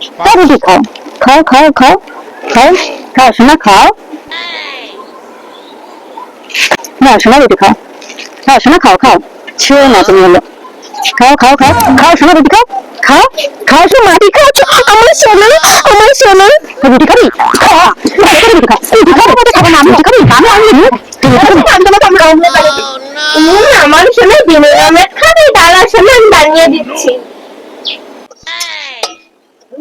রুটি খাও খাও খাও খাও খাও খাও শোনা খাও না শোনা রুটি খাও খাও শোনা খাও খাও ছেড়ে না তুমি হলো খাও খাও খাও খাও শোনা রুটি খাও খাও খাও শোনো মাটি খাও আমার শোনো আমার শোনো রুটি খাবি রুটি রুটি না আমি রুটি খাবি আমি আমি তুমি খাবি আমি তোমাকে আমার দিনের আমের খাবি আমি বানিয়ে দিচ্ছি তো তিন মিনিট তো ছাড় খাই এই দুই মিনিট খাওয়া তুই তো দিলে খাবি তুই দিলে খাবি দিলে খাবি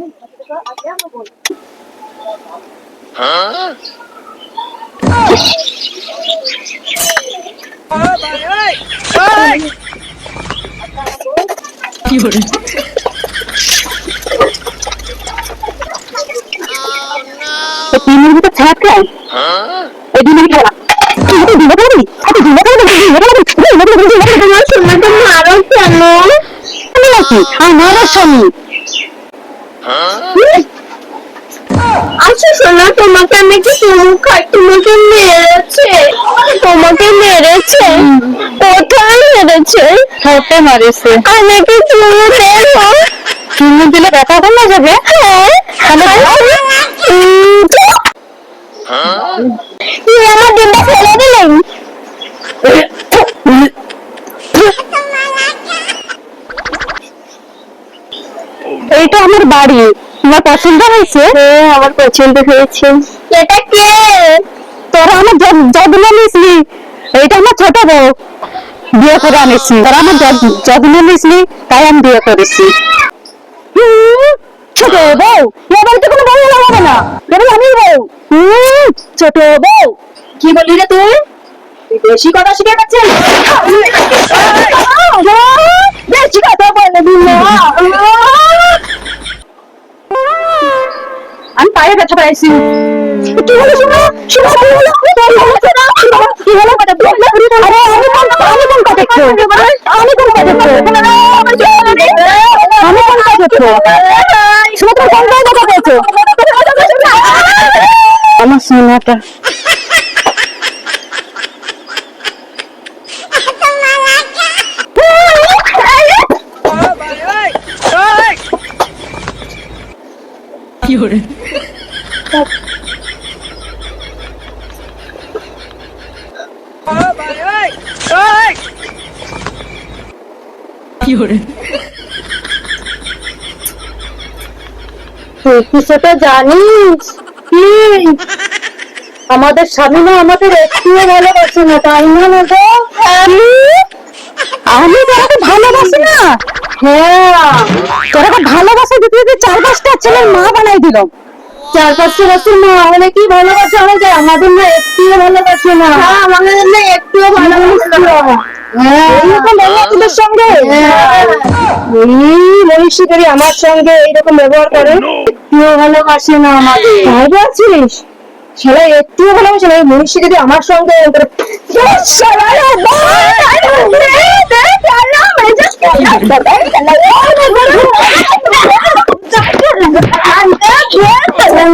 দিলে খাবি দিলে খাবি তোমার শোনাটা মারো কেন আমি নাকি আমার স্বামী আচ্ছা সোনা তোমাকে আমি কি চুমু খাই। তোমাকে মেরেছে। তোমাকে মেরেছে। কোথায় মেরেছে? ঠোঁটে মারিছে। আমাকে চুমু দেবো চুমু দিলে ব্যথা কমে যাবে? হ্যাঁ। তাহলে এইটা বাড়ি? তোমার পছন্দ হয়েছে? হ্যাঁ আমার পছন্দ হয়েছে। এটা কে? তোরা আমার যত্ন নিসলি এইটা আমার ছোট বউ। বিয়ে করে আনিছি তোরা আমার যত্ন- নিসলি তাই আমি বিয়ে করেছি। ছোট বউ। এ বাড়িতে কোনো বউ এলা হবে না। এবার আমি বউ। ছোট বউ। কি বললি রে তুই? বেশি কথা শিখে গেছিস বেশি কথা বলে দিল ব্যথা পাইছি কি হলো? কথা আমি কোন আমি কথা দেখছ কথা কথা কথা কিছুটা জানিস? কি আমাদের স্বামী না আমাদের একটুও ভালোবাসে না, তাই না না গো? আমি তোরাকে ভালোবাসি না? হ্যাঁ। তোরাকে ভালোবাসা দিতে দিতে চার পাঁচটা ছেলের মা বানাই দিল। চার পাঁচটা বছর মা কি ভালোবাসা হয়ে যায় আমাদের না একটুও ভালোবাসে না হ্যাঁ আমাদের জন্য একটুও ভালোবাসা না। হ্যাঁ আমার সঙ্গে এইরকম ব্যবহার করে একটুও ভালোবাসে না আমাদের তাই বলছিস ছেলে একটুও ভালোবাসে না আমার সঙ্গে এরকম